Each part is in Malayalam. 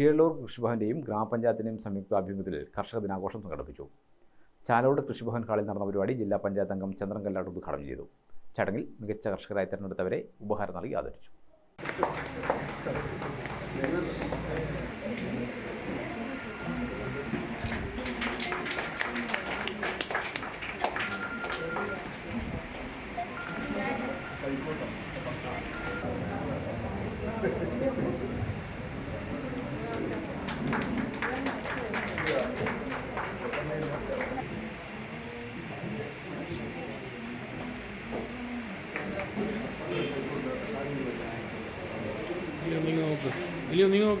കീഴല്ലൂർ ഗ്രാമപഞ്ചായത്തിന്റെയും സംയുക്ത സംയുക്താഭിമുഖ്യത്തിൽ കർഷക ദിനാഘോഷം സംഘടിപ്പിച്ചു. ചാലോട് കൃഷിഭവൻ ഹാളിൽ നടന്ന പരിപാടി ജില്ലാ പഞ്ചായത്ത് അംഗം ചന്ദ്രൻ കല്ലാട്ട് ഉദ്ഘാടനം ചെയ്തു. ചടങ്ങിൽ മികച്ച കർഷകരായി തെരഞ്ഞെടുത്തവരെ ഉപഹാരം നൽകി ആദരിച്ചു. Elin oldu. Elin oldu.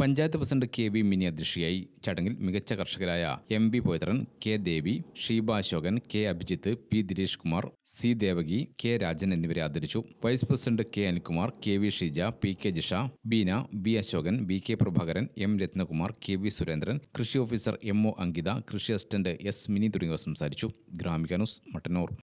Panchayat president K V Mini അധ്യക്ഷയായി ചടങ്ങിൽ മികച്ച കർഷകരായ M V പോയത്രൻ K Devi Sheeba Ashokan K Abhijith P Dinesh Kumar C Devaki K Rajan എന്നിവരെ ആദരിച്ചു. Vice president K Anilkumar K V Sheeja P K Jisha Beena B Ashokan B K Prabhakaran M Ratnakumar K V Surendran കൃഷി ഓഫീസർ എം ഒ അങ്കിത കൃഷി അസിസ്റ്റന്റ് എസ് മിനി തുടങ്ങിയവർ സംസാരിച്ചു. ഗ്രാമിക ന്യൂസ് മട്ടന്നൂർ.